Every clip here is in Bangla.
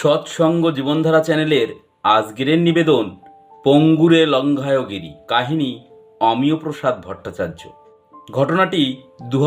সৎসঙ্গ জীবনধারা চ্যানেলের আজকের নিবেদন পঙ্গুরে লঙ্ঘায়গিরি, কাহিনী অমিয় প্রসাদ ভট্টাচার্য। ঘটনাটি দু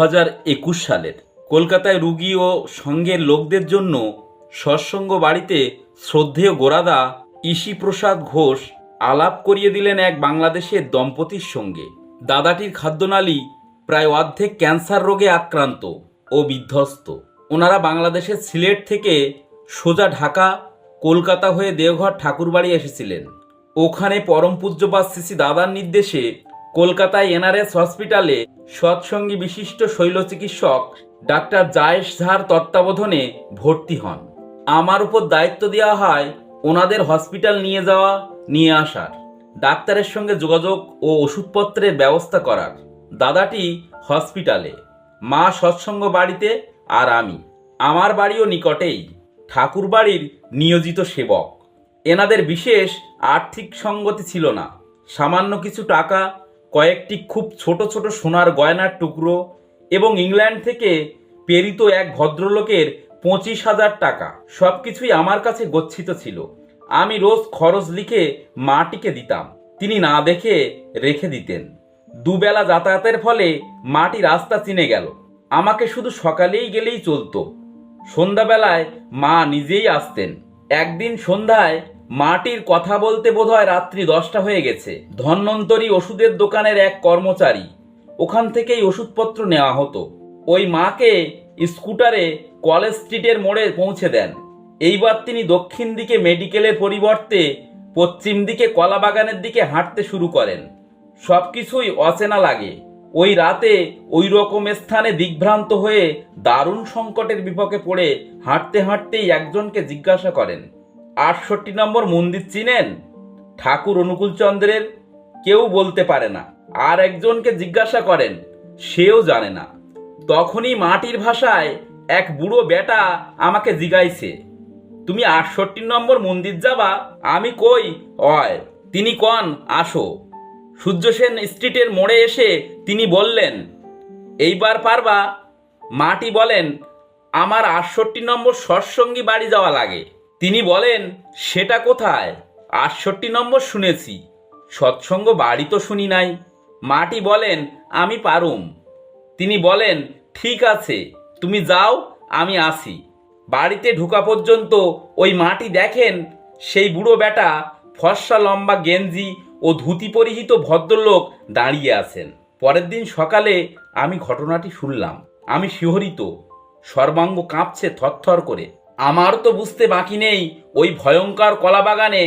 একুশ সালের। কলকাতায় রুগী ও সঙ্গের লোকদের জন্য সৎসঙ্গ বাড়িতে শ্রদ্ধেয় গোরাদা ইসি প্রসাদ ঘোষ আলাপ করিয়ে দিলেন এক বাংলাদেশের দম্পতির সঙ্গে। দাদাটির খাদ্যনালী প্রায় অর্ধেক ক্যান্সার রোগে আক্রান্ত ও বিধ্বস্ত। ওনারা বাংলাদেশের সিলেট থেকে সোজা ঢাকা, কলকাতা হয়ে দেওঘর ঠাকুরবাড়ি এসেছিলেন। ওখানে পরম পূজ্যপাত শ্রী দাদার নির্দেশে কলকাতায় এনআরএস হসপিটালে সৎসঙ্গী বিশিষ্ট শৈল চিকিৎসক ডাক্তার জায়েশ ঝার তত্ত্বাবধানে ভর্তি হন। আমার উপর দায়িত্ব দেওয়া হয় ওনাদের হসপিটাল নিয়ে যাওয়া, নিয়ে আসার। ডাক্তারের সঙ্গে যোগাযোগ ও ওষুধপত্রের ব্যবস্থা করার। দাদাটি হসপিটালে, মা সৎসঙ্গ বাড়িতে আর আমি। আমার বাড়িও নিকটেই। ঠাকুর বাড়ির নিয়োজিত সেবক। এনাদের বিশেষ আর্থিক সঙ্গতি ছিল না। সামান্য কিছু টাকা, কয়েকটি খুব ছোট ছোট সোনার গয়নার টুকরো এবং ইংল্যান্ড থেকে প্রেরিত এক ভদ্রলোকের পঁচিশ হাজার টাকা সব কিছুই আমার কাছে গচ্ছিত ছিল। আমি রোজ খরচ লিখে মাটিকে দিতাম। তিনি না দেখে রেখে দিতেন। দুবেলা যাতায়াতের ফলে মাটি রাস্তা চিনে গেল। আমাকে শুধু সকালেই গেলেই চলতো। সন্ধ্যাবেলায় মা নিজেই আসতেন। একদিন সন্ধ্যায় মাটির কথা বলতে বোধহয় রাত্রি দশটা হয়ে গেছে। ধন্বন্তরী ওষুধের দোকানের এক কর্মচারী ওখান থেকেই ওষুধপত্র নেওয়া হতো। ওই মাকে স্কুটারে কলেজ স্ট্রিটের মোড়ে পৌঁছে দেন। এইবার তিনি দক্ষিণ দিকে মেডিকেলের পরিবর্তে পশ্চিম দিকে কলাবাগানের দিকে হাঁটতে শুরু করেন। সব কিছুই অচেনা লাগে। ওই রাতে ওই রকম স্থানে দিগ্ভ্রান্ত হয়ে দারুণ সংকটের বিপক্ষে পড়ে হাঁটতে হাঁটতেই একজনকে জিজ্ঞাসা করেন, আটষট্টি নম্বর মন্দির চিনেন? ঠাকুর অনুকূলচন্দ্রের কেউ বলতে পারে না। আর একজনকে জিজ্ঞাসা করেন, সেও জানে না। তখনই মাটির ভাষায় এক বুড়ো বেটা আমাকে জিগাইছে, তুমি আটষট্টি নম্বর মন্দির যাবা? আমি কই? অয়, তিনি কন, আসো। সূর্যসেন স্ট্রিটের মোড়ে এসে তিনি বললেন, এইবার পারবা? মাটি বলেন, আমার আটষট্টি নম্বর সৎসঙ্গী বাড়ি যাওয়া লাগে। তিনি বলেন, সেটা কোথায়? আটষট্টি নম্বর শুনেছি। সৎসঙ্গ বাড়ি তো শুনি নাই। মাটি বলেন, আমি পারুম। তিনি বলেন, ঠিক আছে, তুমি যাও, আমি আসি। বাড়িতে ঢোকা পর্যন্ত ওই মাটি দেখেন, সেই বুড়ো বেটা ফর্সা লম্বা গেঞ্জি ও ধুতি পরিহিত ভদ্রলোক দাঁড়িয়ে আছেন। পরের দিন সকালে আমি ঘটনাটি শুনলাম। আমি শিহরিত। সর্বাঙ্গ কাঁপছে থরথর করে। আমার তো বুঝতে বাকি নেই ওই ভয়ঙ্কর কলাবাগানে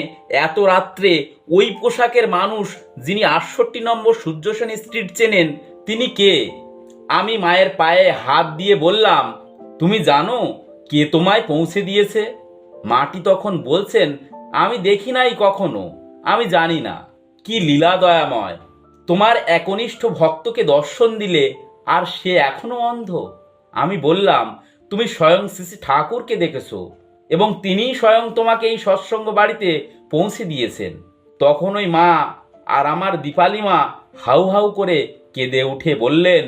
এত রাত্রে ওই পোশাকের মানুষ যিনি আটষট্টি নম্বর সূর্যসেন স্ট্রিট চেনেন, তিনি কে? আমি মায়ের পায়ে হাত দিয়ে বললাম, তুমি জানো কে তোমায় পৌঁছে দিয়েছে? মাটি তখন বলছেন, আমি দেখি নাই কখনো। আমি জানি না। কি লীলা দয়াময় তোমার একনিষ্ঠ ভক্তকে দর্শন দিলে আর সে এখনও অন্ধ। আমি বললাম, তুমি স্বয়ং শ্রী ঠাকুরকে দেখেছ এবং তিনিই স্বয়ং তোমাকে এই সৎসঙ্গ বাড়িতে পৌঁছে দিয়েছেন। তখন ওই মা আর আমার দীপালি মা হাউ হাউ করে কেঁদে উঠে বললেন,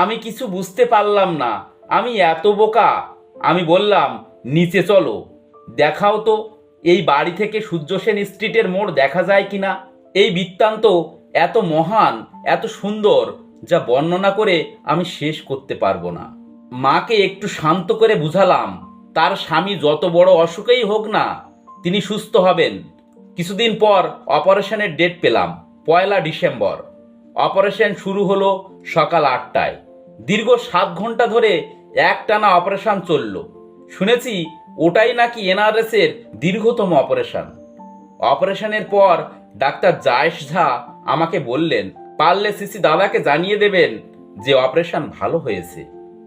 আমি কিছু বুঝতে পারলাম না, আমি এত বোকা। আমি বললাম, নিচে চলো, দেখাও তো, এই বাড়ি থেকে সূর্যসেন স্ট্রিটের মোড় দেখা যায় কিনা? এই বৃত্তান্ত এত মহান, এত সুন্দর, যা বর্ণনা করে আমি শেষ করতে পারব না। মাকে একটু শান্ত করে বুঝালাম, তার স্বামী যত বড় অসুখেই হোক না, তিনি সুস্থ হবেন। কিছুদিন পর অপারেশনের ডেট পেলাম, পয়লা ডিসেম্বর। অপারেশন শুরু হলো সকাল আটটায়। দীর্ঘ সাত ঘণ্টা ধরে একটানা অপারেশন চলল। শুনেছি ওটাই নাকি এনআরএস এর দীর্ঘতম অপারেশন। অপারেশনের পর ডাক্তার জায়েশ ঝা আমাকে বললেন, পারলে সিসি দাদাকে জানিয়ে দেবেন যে অপারেশন ভালো হয়েছে।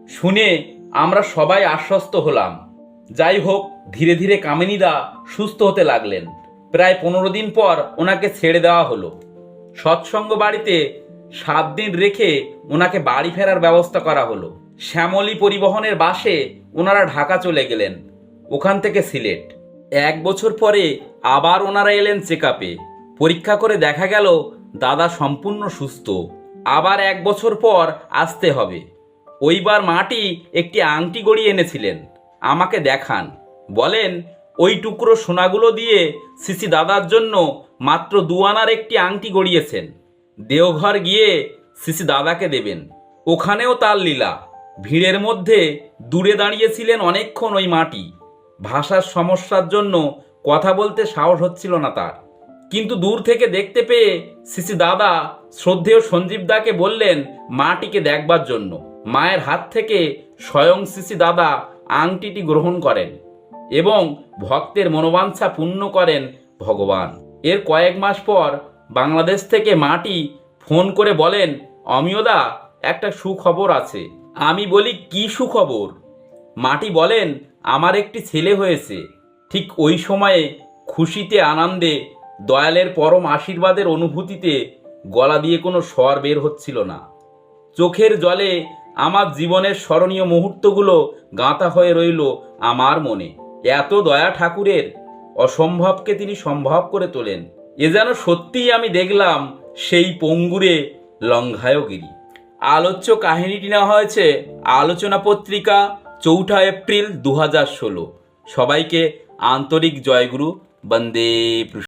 শুনে আমরা সবাই আশ্বস্ত হলাম। যাই হোক, ধীরে ধীরে কামিনীদা সুস্থ হতে লাগলেন। প্রায় পনেরো দিন পর ওনাকে ছেড়ে দেওয়া হলো। সৎসঙ্গ বাড়িতে সাত দিন রেখে ওনাকে বাড়ি ফেরার ব্যবস্থা করা হলো। শ্যামলী পরিবহনের বাসে ওনারা ঢাকা চলে গেলেন, ওখান থেকে সিলেট। এক বছর পরে আবার ওনারা এলেন চেক পরীক্ষা করে দেখা গেল, দাদা সম্পূর্ণ সুস্থ। আবার এক বছর পর আসতে হবে। ওইবার মাটি একটি আংটি গড়িয়ে এনেছিলেন। আমাকে দেখান। বলেন, ওই টুকরো সোনাগুলো দিয়ে সিসি দাদার জন্য মাত্র দুয়ানার একটি আংটি গড়িয়েছেন। দেওঘর গিয়ে সিসি দাদাকে দেবেন। ওখানেও তার লীলা। ভিড়ের মধ্যে দূরে দাঁড়িয়েছিলেন অনেকক্ষণ ওই মাটি। ভাষার সমস্যার জন্য কথা বলতে সাহস হচ্ছিল না তার। কিন্তু দূর থেকে দেখতে পেয়ে সিসি দাদা শ্রদ্ধেয় সঞ্জীব দাকে বললেন, মাটিকে দেখবার জন্য। মায়ের হাত থেকে স্বয়ং সিসি দাদা আংটিটি গ্রহণ করেন এবং ভক্তের মনোবাঞ্ছা পূর্ণ করেন ভগবান। এর কয়েক মাস পর বাংলাদেশ থেকে মাটি ফোন করে বলেন অমিয়দা একটা সুখবর আছে। আমি বলি, কি সুখবর? মাটি বলেন, আমার একটি ছেলে হয়েছে। ঠিক ওই সময়ে খুশিতে আনন্দে দয়ালের পরম আশীর্বাদের অনুভূতিতে গলা দিয়ে কোনো স্বর বের হচ্ছিল না। চোখের জলে আমার জীবনের স্মরণীয় মুহূর্তগুলো গাঁথা হয়ে রইল আমার মনে। এত দয়া ঠাকুরের অসম্ভবকে তিনি সম্ভব করে তোলেন। এ যেন সত্যিই আমি দেখলাম সেই পঙ্গুরে লঙ্ঘায়গিরি। আলোচ্য কাহিনীটি নেওয়া হয়েছে আলোচনা পত্রিকা, চৌঠা এপ্রিল দু হাজার ষোলো। সবাইকে আন্তরিক জয়গুরু, বন্দে